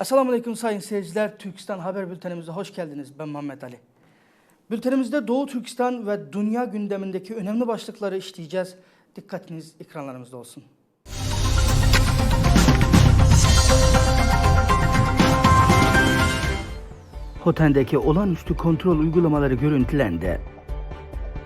Esselamu Aleyküm sayın seyirciler. Türkistan Haber Bültenimize hoş geldiniz. Ben Muhammed Ali. Bültenimizde Doğu Türkistan ve dünya gündemindeki önemli başlıkları işleyeceğiz. Dikkatiniz ekranlarımızda olsun. Hoten'deki olağanüstü kontrol uygulamaları görüntülendi.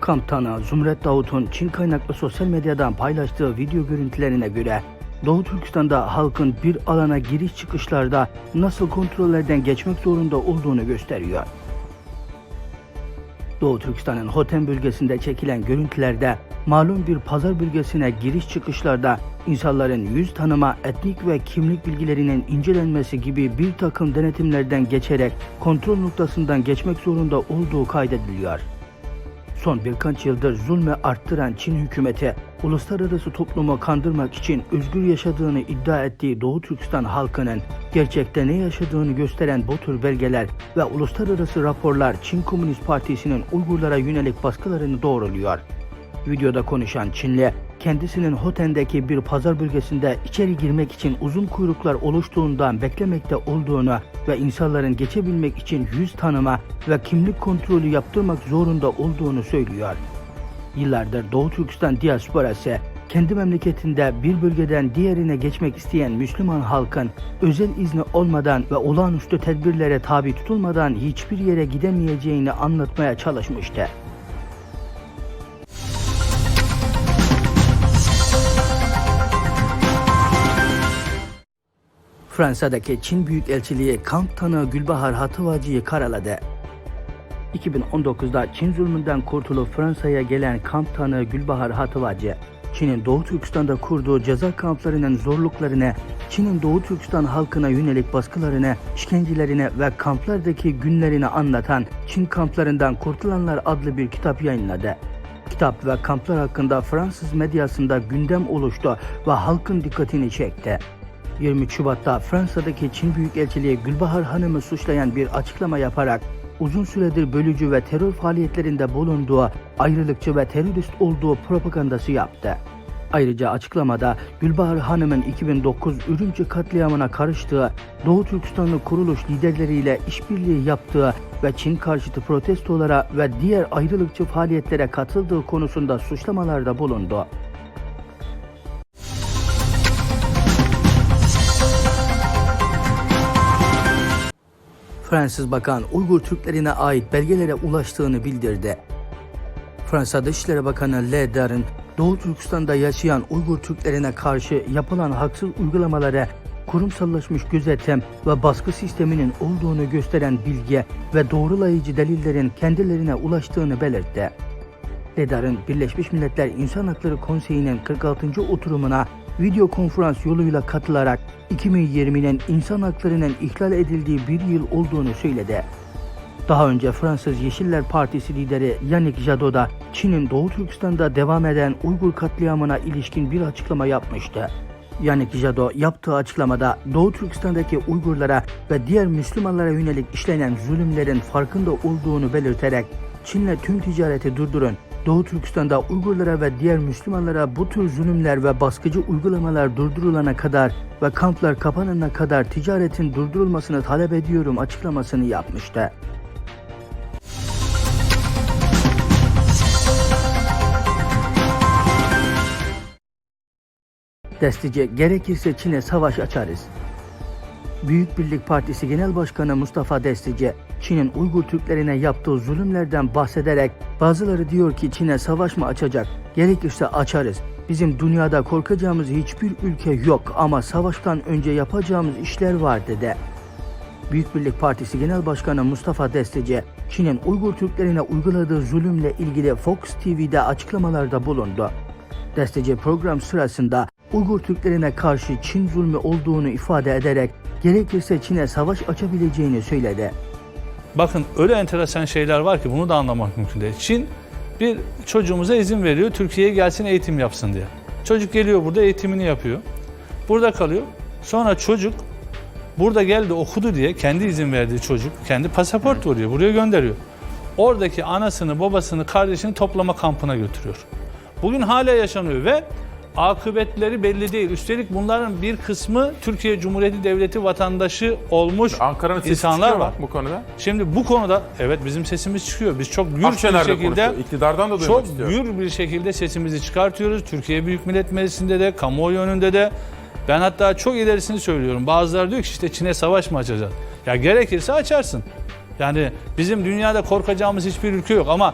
Kamptanı Zümret Davut'un Çin kaynaklı sosyal medyadan paylaştığı video görüntülerine göre Doğu Türkistan'da halkın bir alana giriş çıkışlarda nasıl kontrollerden geçmek zorunda olduğunu gösteriyor. Doğu Türkistan'ın Hoten bölgesinde çekilen görüntülerde malum bir pazar bölgesine giriş çıkışlarda insanların yüz tanıma, etnik ve kimlik bilgilerinin incelenmesi gibi bir takım denetimlerden geçerek kontrol noktasından geçmek zorunda olduğu kaydediliyor. Son birkaç yıldır zulmü arttıran Çin hükümeti, uluslararası toplumu kandırmak için özgür yaşadığını iddia ettiği Doğu Türkistan halkının gerçekte ne yaşadığını gösteren bu tür belgeler ve uluslararası raporlar Çin Komünist Partisi'nin Uygurlara yönelik baskılarını doğruluyor. Videoda konuşan Çinli, kendisinin Hoten'deki bir pazar bölgesinde içeri girmek için uzun kuyruklar oluştuğundan beklemekte olduğunu ve insanların geçebilmek için yüz tanıma ve kimlik kontrolü yaptırmak zorunda olduğunu söylüyor. Yıllardır Doğu Türkistan diasporası kendi memleketinde bir bölgeden diğerine geçmek isteyen Müslüman halkın özel izni olmadan ve olağanüstü tedbirlere tabi tutulmadan hiçbir yere gidemeyeceğini anlatmaya çalışmıştı. Fransa'daki Çin Büyükelçiliği kamp tanığı Gülbahar Hatıvacı'yı karaladı. 2019'da Çin zulmünden kurtulup Fransa'ya gelen kamp tanığı Gülbahar Hatıvacı, Çin'in Doğu Türkistan'da kurduğu ceza kamplarının zorluklarını, Çin'in Doğu Türkistan halkına yönelik baskılarını, işkencelerini ve kamplardaki günlerini anlatan Çin kamplarından Kurtulanlar adlı bir kitap yayınladı. Kitap ve kamplar hakkında Fransız medyasında gündem oluştu ve halkın dikkatini çekti. 23 Şubat'ta Fransa'daki Çin Büyükelçiliği Gülbahar Hanım'ı suçlayan bir açıklama yaparak uzun süredir bölücü ve terör faaliyetlerinde bulunduğu, ayrılıkçı ve terörist olduğu propagandası yaptı. Ayrıca açıklamada Gülbahar Hanım'ın 2009 Ürümçi katliamına karıştığı, Doğu Türkistanlı kuruluş liderleriyle işbirliği yaptığı ve Çin karşıtı protestolara ve diğer ayrılıkçı faaliyetlere katıldığı konusunda suçlamalarda bulundu. Fransız Bakan Uygur Türklerine ait belgelere ulaştığını bildirdi. Fransa Dışişleri Bakanı Le Dar'ın Doğu Türkistan'da yaşayan Uygur Türklerine karşı yapılan haksız uygulamalara kurumsallaşmış gözetim ve baskı sisteminin olduğunu gösteren bilgi ve doğrulayıcı delillerin kendilerine ulaştığını belirtti. Ledar'ın Birleşmiş Milletler İnsan Hakları Konseyi'nin 46. oturumuna video konferans yoluyla katılarak 2020'nin insan haklarının ihlal edildiği bir yıl olduğunu söyledi. Daha önce Fransız Yeşiller Partisi lideri Yannick Jadot da Çin'in Doğu Türkistan'da devam eden Uygur katliamına ilişkin bir açıklama yapmıştı. Yannick Jadot yaptığı açıklamada Doğu Türkistan'daki Uygurlara ve diğer Müslümanlara yönelik işlenen zulümlerin farkında olduğunu belirterek Çin'le tüm ticareti durdurun, Doğu Türkistan'da Uygurlara ve diğer Müslümanlara bu tür zulümler ve baskıcı uygulamalar durdurulana kadar ve kamplar kapanana kadar ticaretin durdurulmasını talep ediyorum açıklamasını yapmıştı. Destici gerekirse Çin'e savaş açarız. Büyük Birlik Partisi Genel Başkanı Mustafa Destici, Çin'in Uygur Türklerine yaptığı zulümlerden bahsederek bazıları diyor ki Çin'e savaş mı açacak? Gerekirse açarız. Bizim dünyada korkacağımız hiçbir ülke yok ama savaştan önce yapacağımız işler var dedi. Büyük Birlik Partisi Genel Başkanı Mustafa Destici, Çin'in Uygur Türklerine uyguladığı zulümle ilgili Fox TV'de açıklamalarda bulundu. Destici program sırasında Uygur Türklerine karşı Çin zulmü olduğunu ifade ederek gerekirse Çin'e savaş açabileceğini söyledi. Bakın öyle enteresan şeyler var ki bunu da anlamak mümkün değil. Çin bir çocuğumuza izin veriyor Türkiye'ye gelsin eğitim yapsın diye. Çocuk geliyor burada eğitimini yapıyor. Burada kalıyor. Sonra çocuk burada geldi okudu diye kendi izin verdiği çocuk kendi pasaport vuruyor. Buraya gönderiyor. Oradaki anasını, babasını, kardeşini toplama kampına götürüyor. Bugün hala yaşanıyor ve akıbetleri belli değil. Üstelik bunların bir kısmı Türkiye Cumhuriyeti Devleti vatandaşı olmuş Ankara'nın sesi insanlar var. bu konuda? Şimdi bu konuda evet bizim sesimiz çıkıyor. Biz çok gür bir şekilde konuşuyor. İktidardan da duymak çok istiyorum. gür bir şekilde sesimizi çıkartıyoruz. Türkiye Büyük Millet Meclisi'nde de, kamuoyu önünde de. Ben hatta çok ilerisini söylüyorum. Bazıları diyor ki işte Çin'e savaş mı açacağız? Ya gerekirse açarsın. Yani bizim dünyada korkacağımız hiçbir ülke yok ama